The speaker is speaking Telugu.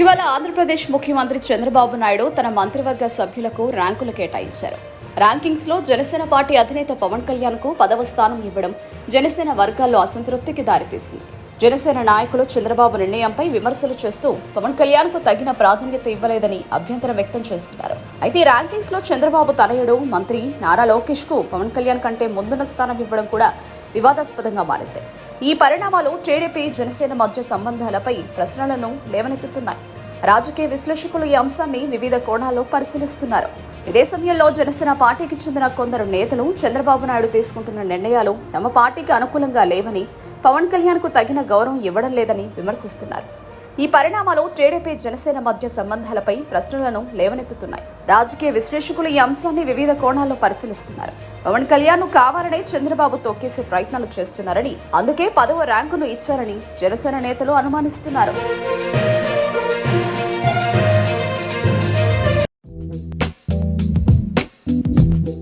ఇటీవల ఆంధ్రప్రదేశ్ ముఖ్యమంత్రి చంద్రబాబు నాయుడు తన మంత్రివర్గ సభ్యులకు ర్యాంకులు కేటాయించారు. ర్యాంకింగ్స్లో జనసేన పార్టీ అధినేత పవన్ కళ్యాణ్కు పదవ స్థానం ఇవ్వడం జనసేన వర్గాల్లో అసంతృప్తికి దారితీసింది. జనసేన నాయకులు చంద్రబాబు నిర్ణయంపై విమర్శలు చేస్తూ పవన్ కళ్యాణ్కు తగిన ప్రాధాన్యత ఇవ్వలేదని అభ్యంతరం వ్యక్తం చేస్తున్నారు. అయితే ర్యాంకింగ్స్లో చంద్రబాబు తనయుడు మంత్రి నారా లోకేష్కు పవన్ కళ్యాణ్ కంటే ముందున్న స్థానం ఇవ్వడం కూడా వివాదాస్పదంగా మారింది. ఈ పరిణామాలు టీడీపీ జనసేన మధ్య సంబంధాలపై ప్రశ్నలను లేవనెత్తుతున్నాయి. రాజకీయ విశ్లేషకులు ఈ అంశాన్ని వివిధ కోణాల్లో పరిశీలిస్తున్నారు. ఇదే సమయంలో జనసేన పార్టీకి చెందిన కొందరు నేతలు చంద్రబాబు నాయుడు తీసుకుంటున్న నిర్ణయాలు తమ పార్టీకి అనుకూలంగా లేవని పవన్ కళ్యాణ్కు తగిన గౌరవం ఇవ్వడం లేదని విమర్శిస్తున్నారు. ఈ పరిణామాలు టీడీపీ జనసేన మధ్య సంబంధాలపై ప్రశ్నలను లేవనెత్తుతున్నాయి. రాజకీయ విశ్లేషకులు ఈ అంశాన్ని వివిధ కోణాల్లో పరిశీలిస్తున్నారు. పవన్ కళ్యాణ్ కావాలనే చంద్రబాబు తొక్కేసే ప్రయత్నాలు చేస్తున్నారని అందుకే పదవ ర్యాంకును ఇచ్చారని జనసేన నేతలు అనుమానిస్తున్నారు.